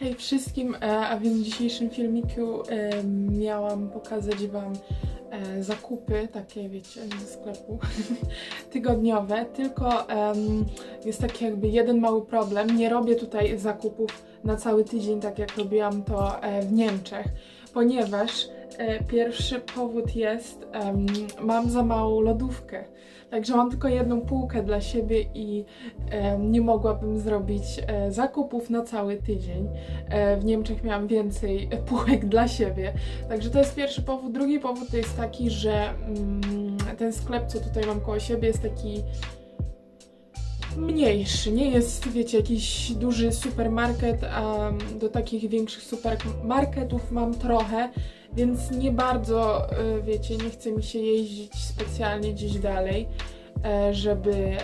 Hej wszystkim, e, a więc w dzisiejszym filmiku e, miałam pokazać Wam e, zakupy, takie wiecie, ze sklepu, tygodniowe, tylko jest taki jakby jeden mały problem, nie robię tutaj zakupów na cały tydzień, tak jak robiłam to w Niemczech, ponieważ pierwszy powód jest, em, mam za małą lodówkę. Także mam tylko jedną półkę dla siebie i e, nie mogłabym zrobić e, zakupów na cały tydzień. E, w Niemczech miałam więcej półek dla siebie. Także to jest pierwszy powód. Drugi powód to jest taki, że mm, ten sklep, co tutaj mam koło siebie, jest taki mniejszy. Nie jest, wiecie, jakiś duży supermarket, a do takich większych supermarketów mam trochę, więc nie bardzo, y, wiecie, nie chce mi się jeździć specjalnie gdzieś dalej, e, żeby,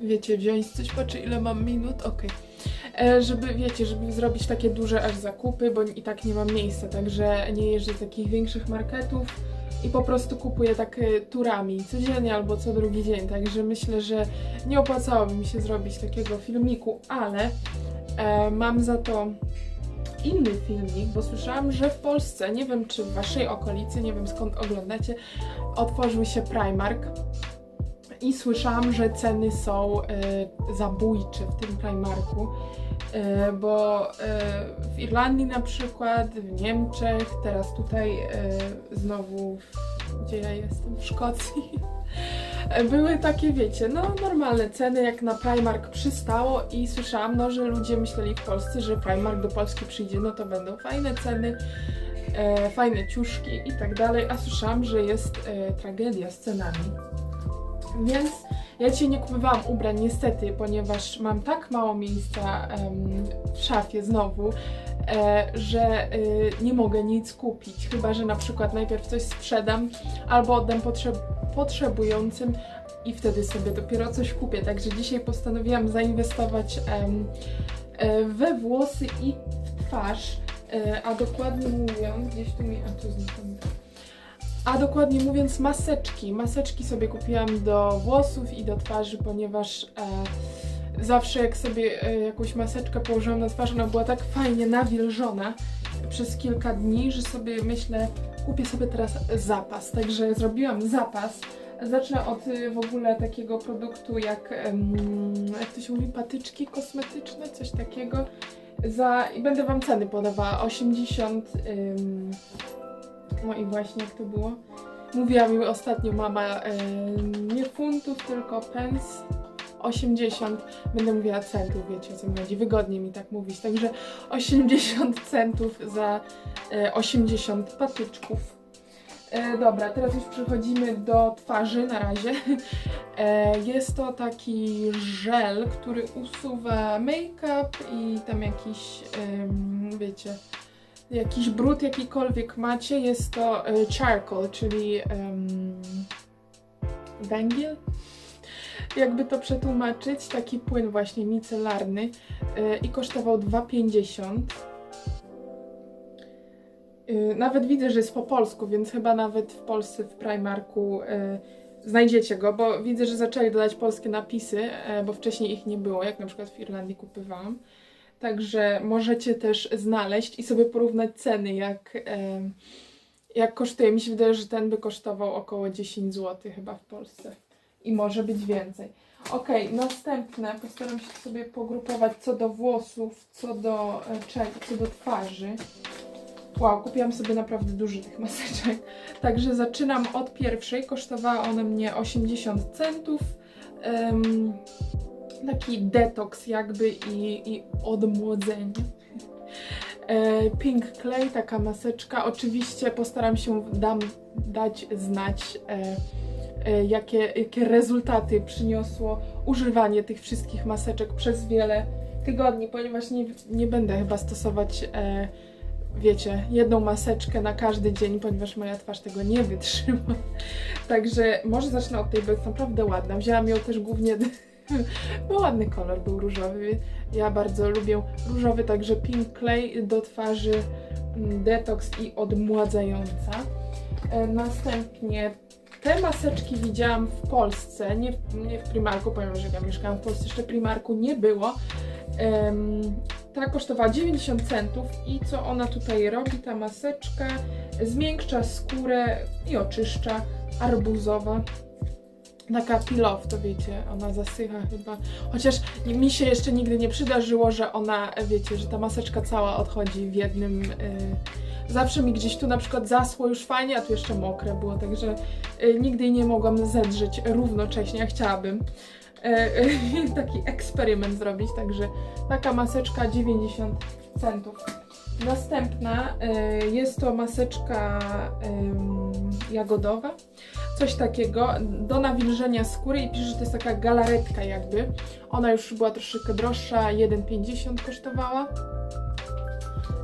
wiecie, wziąć coś, patrzę ile mam minut, okej. E, Żeby, wiecie, żeby zrobić takie duże aż zakupy, bo i tak nie mam miejsca, także nie jeżdżę do takich większych marketów i po prostu kupuję tak e, turami, codziennie albo co drugi dzień, także myślę, że nie opłacałoby mi się zrobić takiego filmiku, ale e, mam za to inny filmik, bo słyszałam, że w Polsce, nie wiem czy w waszej okolicy, nie wiem skąd oglądacie, otworzył się Primark i słyszałam, że ceny są e, zabójcze w tym Primarku, e, bo e, w Irlandii na przykład, w Niemczech, teraz tutaj znowu, gdzie ja jestem, w Szkocji, były takie, wiecie, no normalne ceny, jak na Primark przystało i słyszałam, no, że ludzie myśleli w Polsce, że Primark do Polski przyjdzie, no to będą fajne ceny, e, fajne ciuszki i tak dalej, a słyszałam, że jest e, tragedia z cenami. Więc ja dzisiaj nie kupowałam ubrań niestety, ponieważ mam tak mało miejsca w szafie znowu, e, że e, nie mogę nic kupić. Chyba, że na przykład najpierw coś sprzedam albo oddam potrzeb potrzebującym i wtedy sobie dopiero coś kupię. Także dzisiaj postanowiłam zainwestować e, we włosy i w twarz, e, a dokładnie mówiąc, gdzieś tu mi, a tu zniknął. A dokładnie mówiąc maseczki. Maseczki sobie kupiłam do włosów i do twarzy, ponieważ e, zawsze jak sobie e, jakąś maseczkę położyłam na twarz, ona była tak fajnie nawilżona przez kilka dni, że sobie myślę, kupię sobie teraz zapas. Także zrobiłam zapas. Zacznę od y, w ogóle takiego produktu jak, jak to się mówi, patyczki kosmetyczne, coś takiego. Za, I będę Wam ceny podawała. 80 ym, no i właśnie jak to było? Mówiła mi ostatnio mama e, nie funtów, tylko pence. 80, będę mówiła centów, wiecie o co mi chodzi, wygodnie mi tak mówić. Także 80 centów za e, 80 patyczków. E, dobra, teraz już przechodzimy do twarzy na razie. E, jest to taki żel, który usuwa make-up i tam jakiś, em, wiecie, jakiś brud jakikolwiek macie, jest to e, charcoal, czyli em, węgiel. Jakby to przetłumaczyć, taki płyn właśnie micelarny e, i kosztował 2,50. E, Nawet widzę, że jest po polsku, więc chyba nawet w Polsce w Primarku znajdziecie go, bo widzę, że zaczęli dodać polskie napisy, bo wcześniej ich nie było, jak na przykład w Irlandii kupywałam. Także możecie też znaleźć i sobie porównać ceny, jak, jak kosztuje. Mi się wydaje, że ten by kosztował około 10 zł chyba w Polsce. I może być więcej. Okej, następne. Postaram się sobie pogrupować co do włosów, co do, e, co do twarzy. Wow, kupiłam sobie naprawdę dużo tych maseczek. Także zaczynam od pierwszej. Kosztowała ona mnie 80 centów. Em, taki detoks jakby i, i odmłodzenie. E, Pink Clay, taka maseczka. Oczywiście postaram się dam, dać znać, e, e, jakie, jakie rezultaty przyniosło używanie tych wszystkich maseczek przez wiele tygodni, ponieważ nie, nie będę chyba stosować, wiecie, jedną maseczkę na każdy dzień, ponieważ moja twarz tego nie wytrzyma. Także może zacznę od tej, bo jest naprawdę ładna. Wzięłam ją też głównie bo ładny kolor był różowy. Ja bardzo lubię różowy, także Pink Clay do twarzy mm, detoks i odmładzająca. E, Następnie te maseczki widziałam w Polsce, nie w, nie w Primarku, ponieważ jak ja mieszkałam w Polsce, jeszcze Primarku nie było. Ta kosztowała 90 centów i co ona tutaj robi, ta maseczka? Zmiękcza skórę i oczyszcza, arbuzowa. Taka off, to wiecie, ona zasycha chyba. Chociaż mi się jeszcze nigdy nie przydarzyło, że ona, wiecie, że ta maseczka cała odchodzi w jednym... y, Zawsze mi gdzieś tu na przykład zasło już fajnie, a tu jeszcze mokre było, także y, nigdy nie mogłam zedrzeć równocześnie, a chciałabym y, taki eksperyment zrobić, także taka maseczka 90 centów. Następna y, jest to maseczka ym, jagodowa, coś takiego, do nawilżenia skóry i pisze, że to jest taka galaretka jakby. Ona już była troszeczkę droższa, 1,50 kosztowała.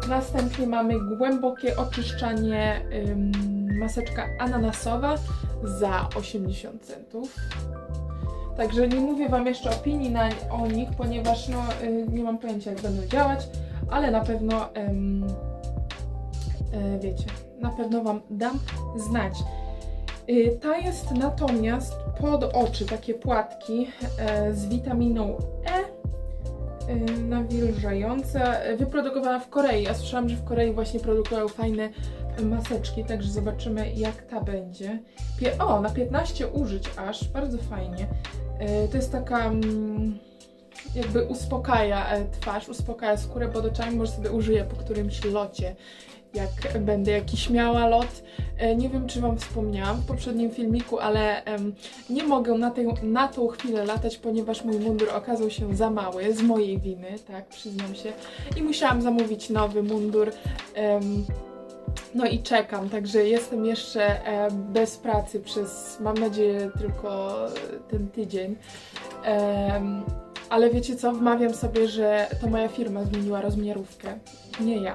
Następnie mamy głębokie oczyszczanie, ym, maseczka ananasowa za 80 centów. Także nie mówię Wam jeszcze opinii na, o nich, ponieważ no, y, nie mam pojęcia jak będą działać, ale na pewno ym, y, wiecie, na pewno Wam dam znać. Y, Ta jest natomiast pod oczy, takie płatki e, z witaminą E y, nawilżająca, y, wyprodukowana w Korei. Ja słyszałam, że w Korei właśnie produkują fajne maseczki, także zobaczymy jak ta będzie. O, na 15 użyć aż, bardzo fajnie. To jest taka mm, jakby uspokaja e, twarz, uspokaja skórę pod oczami, może sobie użyję po którymś locie. Jak będę jakiś miała lot. E, Nie wiem, czy Wam wspomniałam w poprzednim filmiku, ale em, nie mogę na, tę, na tą chwilę latać, ponieważ mój mundur okazał się za mały, z mojej winy, tak, przyznam się. I musiałam zamówić nowy mundur. em, no i czekam, także jestem jeszcze e, bez pracy przez, mam nadzieję, tylko ten tydzień. Ale wiecie co, wmawiam sobie, że to moja firma zmieniła rozmiarówkę, nie ja.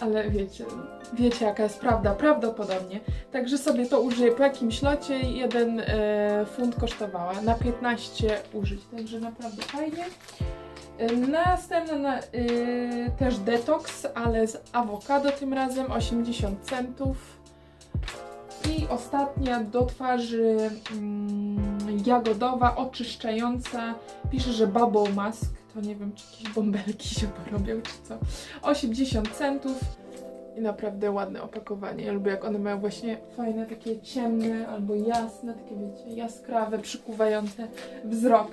Ale wiecie, wiecie jaka jest prawda, prawdopodobnie. Także sobie to użyję po jakimś locie jeden e, funt kosztowała, na 15 użyć, także naprawdę fajnie. E, Następna na, y, też detoks, ale z awokado tym razem, 80 centów. I ostatnia do twarzy mm, jagodowa, oczyszczająca. Pisze, że bubble mask. To nie wiem, czy jakieś bąbelki się porobią, czy co. 80 centów. I naprawdę ładne opakowanie. Ja lubię, jak one mają właśnie fajne, takie ciemne albo jasne, takie wiecie, jaskrawe, przykuwające wzrok.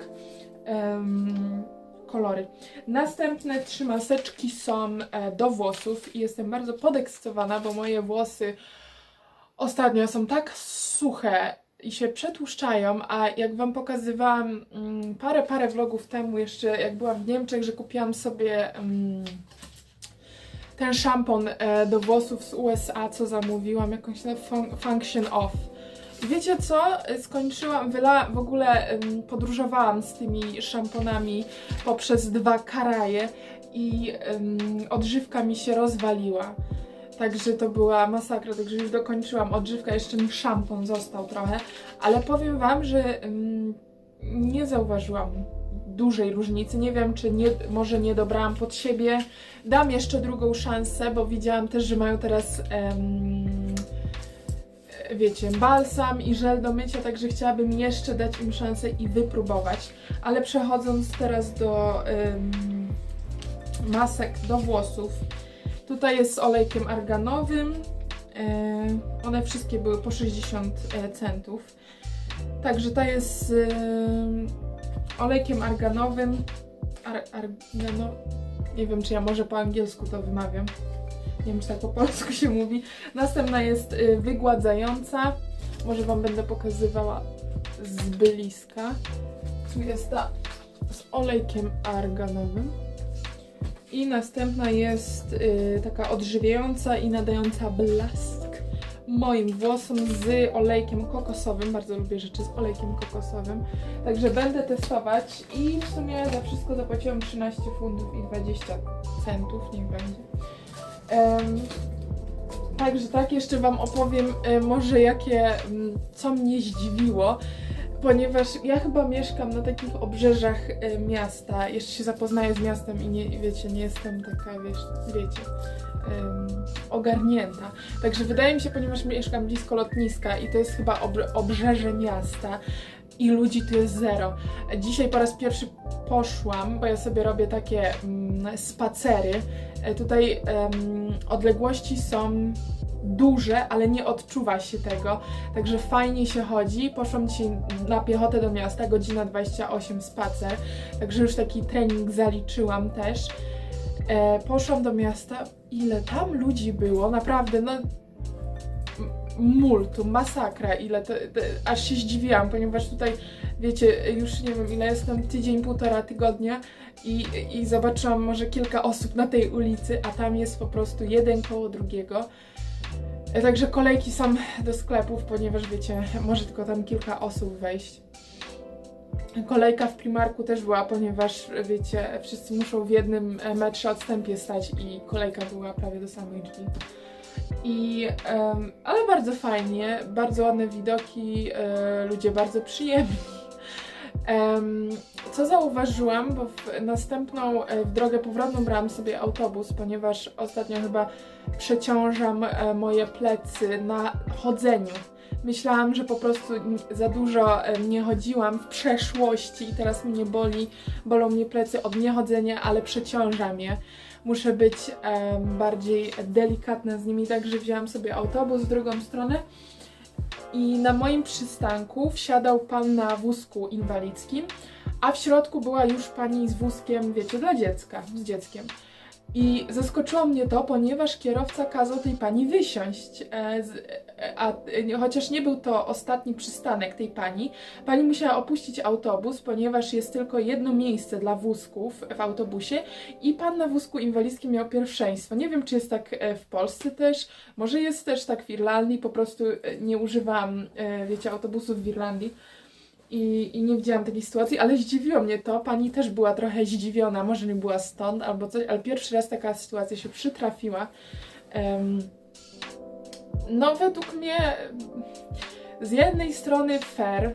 em, kolory. Następne trzy maseczki są e, do włosów i jestem bardzo podekscytowana, bo moje włosy ostatnio są tak suche i się przetłuszczają, a jak Wam pokazywałam mm, parę, parę vlogów temu jeszcze, jak byłam w Niemczech, że kupiłam sobie mm, ten szampon e, do włosów z USA, co zamówiłam, jakąś na fun- Function Off. Wiecie co? Skończyłam, wyla, w ogóle podróżowałam z tymi szamponami poprzez dwa karaje i odżywka mi się rozwaliła. Także to była masakra, także już dokończyłam odżywkę, jeszcze mi szampon został trochę, ale powiem Wam, że em, nie zauważyłam dużej różnicy. Nie wiem, czy nie, może nie dobrałam pod siebie. Dam jeszcze drugą szansę, bo widziałam też, że mają teraz em, wiecie, balsam i żel do mycia, także chciałabym jeszcze dać im szansę i wypróbować. Ale przechodząc teraz do em, masek do włosów, tutaj jest z olejkiem arganowym. E, one wszystkie były po 60 e, centów. Także ta jest z em, olejkiem arganowym. Ar, argano, nie wiem, czy ja może po angielsku to wymawiam. Nie wiem, czy tak po polsku się mówi. Następna jest wygładzająca. Może Wam będę pokazywała z bliska. Tu jest ta z olejkiem arganowym. I następna jest y, taka odżywiająca i nadająca blask moim włosom z olejkiem kokosowym. Bardzo lubię rzeczy z olejkiem kokosowym. Także będę testować i w sumie za wszystko zapłaciłam 13 funtów i 20 centów, niech będzie. Em, Także tak, jeszcze Wam opowiem e, może jakie, mm, co mnie zdziwiło, ponieważ ja chyba mieszkam na takich obrzeżach e, miasta, jeszcze się zapoznaję z miastem i nie, wiecie, nie jestem taka, wiesz, wiecie, em, ogarnięta. Także wydaje mi się, ponieważ mieszkam blisko lotniska i to jest chyba ob- obrzeże miasta, i ludzi tu jest zero. Dzisiaj po raz pierwszy poszłam, bo ja sobie robię takie mm, spacery. E, Tutaj em, odległości są duże, ale nie odczuwa się tego, także fajnie się chodzi. Poszłam dzisiaj na piechotę do miasta, godzina 28 spacer, także już taki trening zaliczyłam też. E, poszłam do miasta, ile tam ludzi było, naprawdę, no multum, masakra, ile to, to, aż się zdziwiłam, ponieważ tutaj, wiecie, już nie wiem ile jestem, tydzień, półtora tygodnia i, i zobaczyłam może kilka osób na tej ulicy, a tam jest po prostu jeden koło drugiego. E, Także kolejki są do sklepów, ponieważ wiecie, może tylko tam kilka osób wejść. Kolejka w Primarku też była, ponieważ wiecie, wszyscy muszą w jednym e, metrze odstępie stać i kolejka była prawie do samych drzwi. I, em, ale bardzo fajnie, bardzo ładne widoki, e, ludzie bardzo przyjemni. Co zauważyłam, bo w następną e, w drogę powrotną brałam sobie autobus, ponieważ ostatnio chyba przeciążam e, moje plecy na chodzeniu. Myślałam, że po prostu za dużo nie chodziłam w przeszłości i teraz mnie boli, bolą mnie plecy od niechodzenia, ale przeciążam je. Muszę być bardziej delikatna z nimi, także wzięłam sobie autobus w drugą stronę i na moim przystanku wsiadał pan na wózku inwalidzkim, a w środku była już pani z wózkiem, wiecie, dla dziecka, z dzieckiem. I zaskoczyło mnie to, ponieważ kierowca kazał tej pani wysiąść. E, e, a, e, chociaż nie był to ostatni przystanek tej pani, pani musiała opuścić autobus, ponieważ jest tylko jedno miejsce dla wózków w autobusie i pan na wózku inwalidzkim miał pierwszeństwo. Nie wiem, czy jest tak w Polsce też, może jest też tak w Irlandii, po prostu nie używam, wiecie, autobusów w Irlandii. I, I nie widziałam takiej sytuacji, ale zdziwiło mnie to. Pani też była trochę zdziwiona, może nie była stąd albo coś, ale pierwszy raz taka sytuacja się przytrafiła. Em, no, według mnie z jednej strony fair,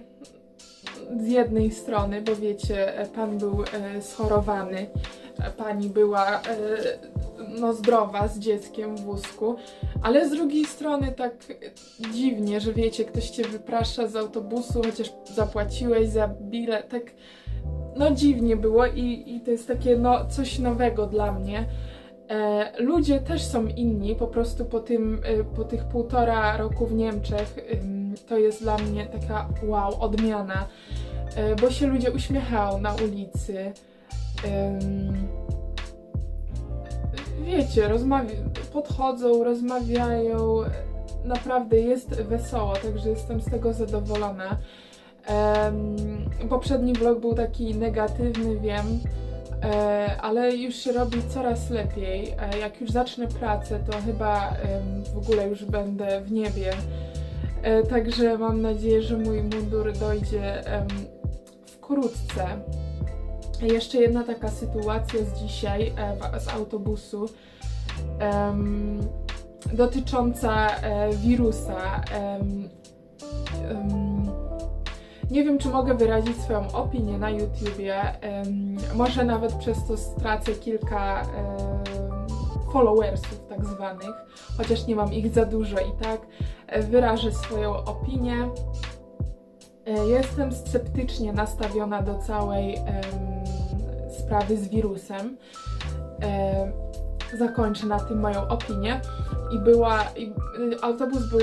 z jednej strony, bo wiecie, pan był e, schorowany, pani była e, no, zdrowa z dzieckiem w wózku, ale z drugiej strony tak dziwnie, że wiecie, ktoś cię wyprasza z autobusu, chociaż zapłaciłeś za bilet, tak no dziwnie było i, i to jest takie no coś nowego dla mnie. E, ludzie też są inni, po prostu po, tym, e, po tych półtora roku w Niemczech ym, to jest dla mnie taka wow, odmiana, e, bo się ludzie uśmiechają na ulicy. Ym, wiecie, rozmawia- podchodzą, rozmawiają, naprawdę jest wesoło, także jestem z tego zadowolona. Em, poprzedni vlog był taki negatywny, wiem, e, ale już się robi coraz lepiej. E, jak już zacznę pracę, to chyba em, w ogóle już będę w niebie. E, także mam nadzieję, że mój mundur dojdzie em, wkrótce. Jeszcze jedna taka sytuacja z dzisiaj, e, z autobusu, dotycząca e, wirusa. Nie wiem, czy mogę wyrazić swoją opinię na YouTubie. może nawet przez to stracę kilka followersów, tak zwanych, chociaż nie mam ich za dużo i tak e, wyrażę swoją opinię. Jestem sceptycznie nastawiona do całej sprawy z wirusem. E, zakończę na tym moją opinię. I była. I, y, autobus był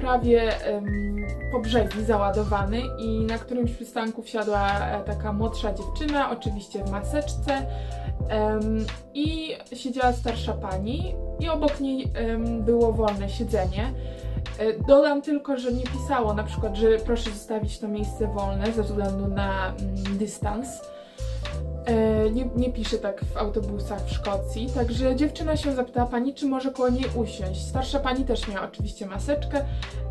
prawie em, po brzegi załadowany, i na którymś przystanku wsiadła e, taka młodsza dziewczyna, oczywiście w maseczce. em, I siedziała starsza pani, i obok niej em, było wolne siedzenie. E, Dodam tylko, że nie pisało na przykład, że proszę zostawić to miejsce wolne ze względu na mm, dystans. E, Nie, nie pisze tak w autobusach w Szkocji, także dziewczyna się zapytała pani, czy może koło niej usiąść. Starsza pani też miała oczywiście maseczkę.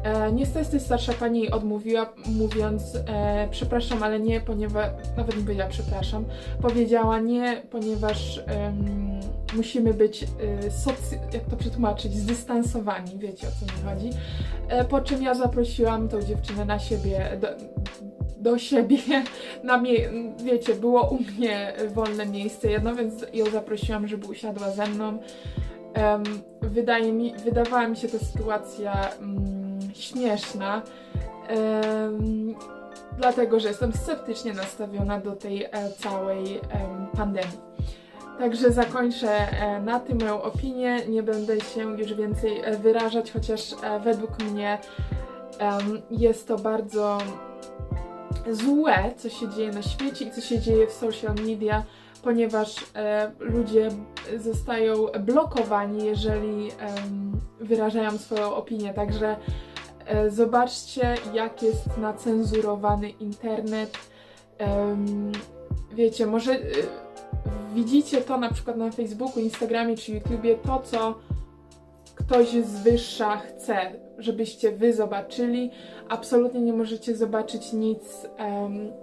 E, niestety starsza pani jej odmówiła, mówiąc e, przepraszam, ale nie, ponieważ, nawet nie powiedziała przepraszam, powiedziała nie, ponieważ musimy być, e, jak to przetłumaczyć, zdystansowani, wiecie o co mi chodzi. E, po czym ja zaprosiłam tą dziewczynę na siebie, do, do siebie, na wiecie, było u mnie wolne miejsce jedno, więc ją zaprosiłam, żeby usiadła ze mną. Em, wydaje mi, wydawała mi się ta sytuacja mm, śmieszna. Em, dlatego że jestem sceptycznie nastawiona do tej e, całej em, pandemii. Także zakończę e, na tym moją opinię. Nie będę się już więcej e, wyrażać, chociaż e, według mnie jest to bardzo złe, co się dzieje na świecie i co się dzieje w social media, ponieważ e, ludzie zostają blokowani, jeżeli em, wyrażają swoją opinię. Także e, zobaczcie, jak jest nacenzurowany internet. Em, wiecie, może e, widzicie to na przykład na Facebooku, Instagramie czy YouTubie, to co ktoś z wyższa chce, żebyście wy zobaczyli. Absolutnie nie możecie zobaczyć nic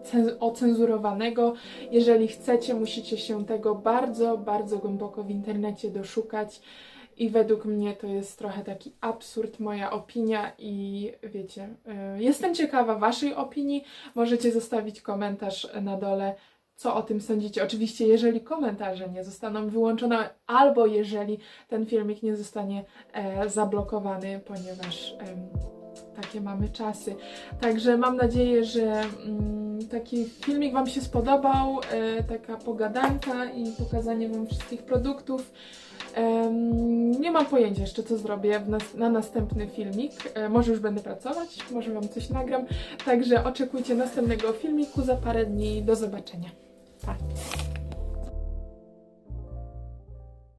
cen- ocenzurowanego. Jeżeli chcecie, musicie się tego bardzo, bardzo głęboko w internecie doszukać. I według mnie to jest trochę taki absurd, moja opinia i wiecie, y, jestem ciekawa Waszej opinii. Możecie zostawić komentarz na dole, co o tym sądzicie. Oczywiście, jeżeli komentarze nie zostaną wyłączone, albo jeżeli ten filmik nie zostanie e, zablokowany, ponieważ em, takie mamy czasy. Także mam nadzieję, że mm, taki filmik Wam się spodobał, e, taka pogadanka i pokazanie Wam wszystkich produktów. Nie mam pojęcia jeszcze, co zrobię na następny filmik. E, może już będę pracować, może Wam coś nagram. Także oczekujcie następnego filmiku za parę dni. Do zobaczenia. ไป